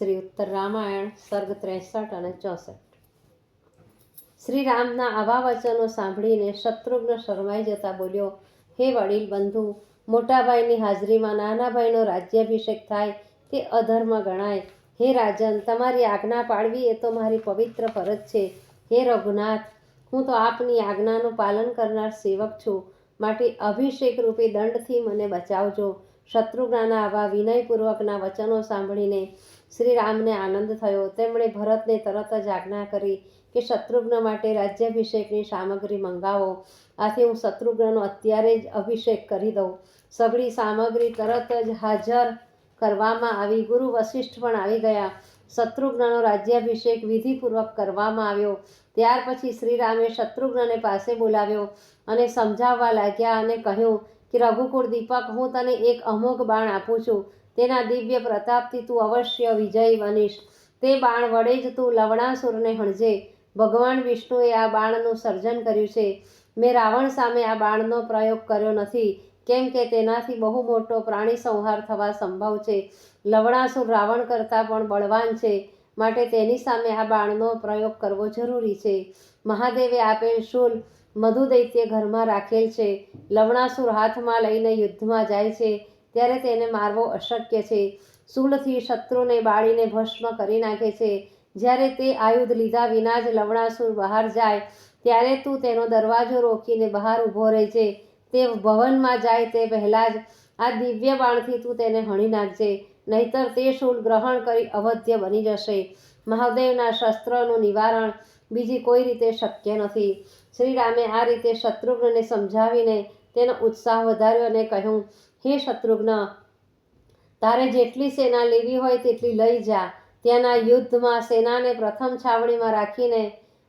શ્રી ઉત્તર રામાયણ, સર્ગ ત્રેસઠ અને ચોસઠ. શ્રી રામના આવા વચનો સાંભળીને શત્રુઘ્ન શરમાઈ જતા બોલ્યો, હે વડીલ બંધુ, મોટાભાઈની હાજરીમાં નાનાભાઈનો રાજ્યાભિષેક થાય તે અધર્મ ગણાય. હે રાજન, તમારી આજ્ઞા પાડવી એ તો મારી પવિત્ર ફરજ છે. હે રઘુનાથ, હું તો આપની આજ્ઞાનું પાલન કરનાર સેવક છું. માટે અભિષેક રૂપી દંડથી મને બચાવજો. શત્રુઘ્નના આવા વિનયપૂર્વકના વચનો સાંભળીને શ્રી રામને આનંદ થયો. તેમણે ભરતને તરત જ આજ્ઞા કરી કે શત્રુઘ્ન માટે રાજ્યાભિષેકની સામગ્રી મંગાવો. આથી હું શત્રુઘ્નનો અત્યારે જ અભિષેક કરી દઉં. સઘળી સામગ્રી તરત જ હાજર કરવામાં આવી. ગુરુ વશિષ્ઠ પણ આવી ગયા. શત્રુઘ્નનો રાજ્યાભિષેક વિધિપૂર્વક કરવામાં આવ્યો. ત્યાર પછી શ્રીરામે શત્રુઘ્નને પાસે બોલાવ્યો અને સમજાવવા લાગ્યા અને કહ્યું કે રઘુકુળ દીપક, હું તને એક અમોઘ બાણ આપું છું. તેના દિવ્ય પ્રતાપથી તું અવશ્ય વિજય બનીશ. તે બાણ વડે જ તું લવણાસુરને હણજે. ભગવાન વિષ્ણુએ આ બાણનું સર્જન કર્યું છે. મેં રાવણ સામે આ બાણનો પ્રયોગ કર્યો નથી. કેમ કે તેનાથી બહુ મોટો પ્રાણી સંહાર થવા સંભવ છે. લવણાસુર રાવણ કરતાં પણ બળવાન છે. માટે તેની સામે આ બાણનો પ્રયોગ કરવો જરૂરી છે. મહાદેવે આપેલ શૂલ મધુ દૈત્ય ઘરમાં રાખેલ છે. લવણાસુર હાથમાં લઈને યુદ્ધમાં જાય છે. ત્યારે તેને મારવો અશક્ય છે. શૂલથી શત્રુને બાળીને ભસ્મ કરી નાખે છે. જ્યારે તે આયુધ લીધા વિના જ લવણાસુર બહાર જાય, ત્યારે તું તેનો દરવાજો રોકીને બહાર ઊભો રહે છે. તે ભવનમાં જાય તે પહેલાં જ આ દિવ્ય બાણથી તું તેને હણી નાખજે, નહીતર તે શૂલ ગ્રહણ કરી અવધ્ય બની જશે. મહાદેવના શસ્ત્રનું નિવારણ બીજી કોઈ રીતે શક્ય નથી. શ્રીરામે આ રીતે શત્રુઘ્નને સમજાવીને તેનો ઉત્સાહ વધાર્યો અને કહ્યું, હે શત્રુઘ્ન, તારે જેટલી સેના લેવી હોય તેટલી લઈ જા. ત્યાંના યુદ્ધમાં સેનાને પ્રથમ છાવણીમાં રાખીને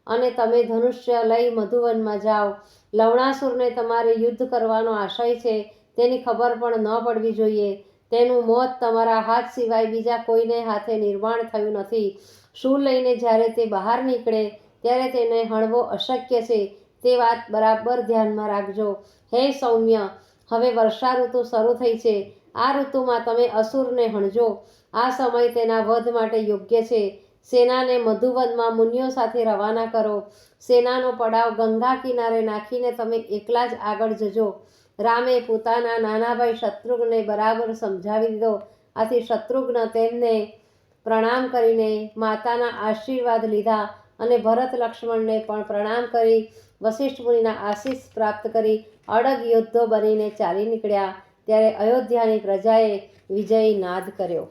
અને તમે ધનુષ્ય લઈ મધુવનમાં જાઓ. લવણાસુરને તમારે યુદ્ધ કરવાનો આશય છે, તેની ખબર પણ ન પડવી જોઈએ. તેનું મોત તમારા હાથ સિવાય બીજા કોઈને હાથે નિર્માણ થયું નથી. શું લઈને જ્યારે તે બહાર નીકળે ત્યારે તેને હણવો અશક્ય છે. તે વાત બરાબર ધ્યાનમાં રાખજો. હે સૌમ્ય, હવે વર્ષા ઋતુ શરૂ થઈ છે. આ ઋતુમાં તમે અસુરને હણજો. આ સમય તેના વધ માટે યોગ્ય છે. સેનાને મધુવનમાં મુનિઓ સાથે રવાના કરો. સેનાનો પડાવ ગંગા કિનારે નાખીને તમે એકલા જ આગળ જજો. રામે પોતાના નાના ભાઈ શત્રુઘ્નને બરાબર સમજાવી દીધો. આથી શત્રુઘ્ન તેમને પ્રણામ કરીને માતાના આશીર્વાદ લીધા. અને ભરત લક્ષ્મણને પણ પ્રણામ કરી, વશિષ્ઠ મુનિના આશીષ પ્રાપ્ત કરી, અડગ યોદ્ધો બનીને ચાલી નીકળ્યા. ત્યારે અયોધ્યાની પ્રજાએ વિજયી નાદ કર્યો.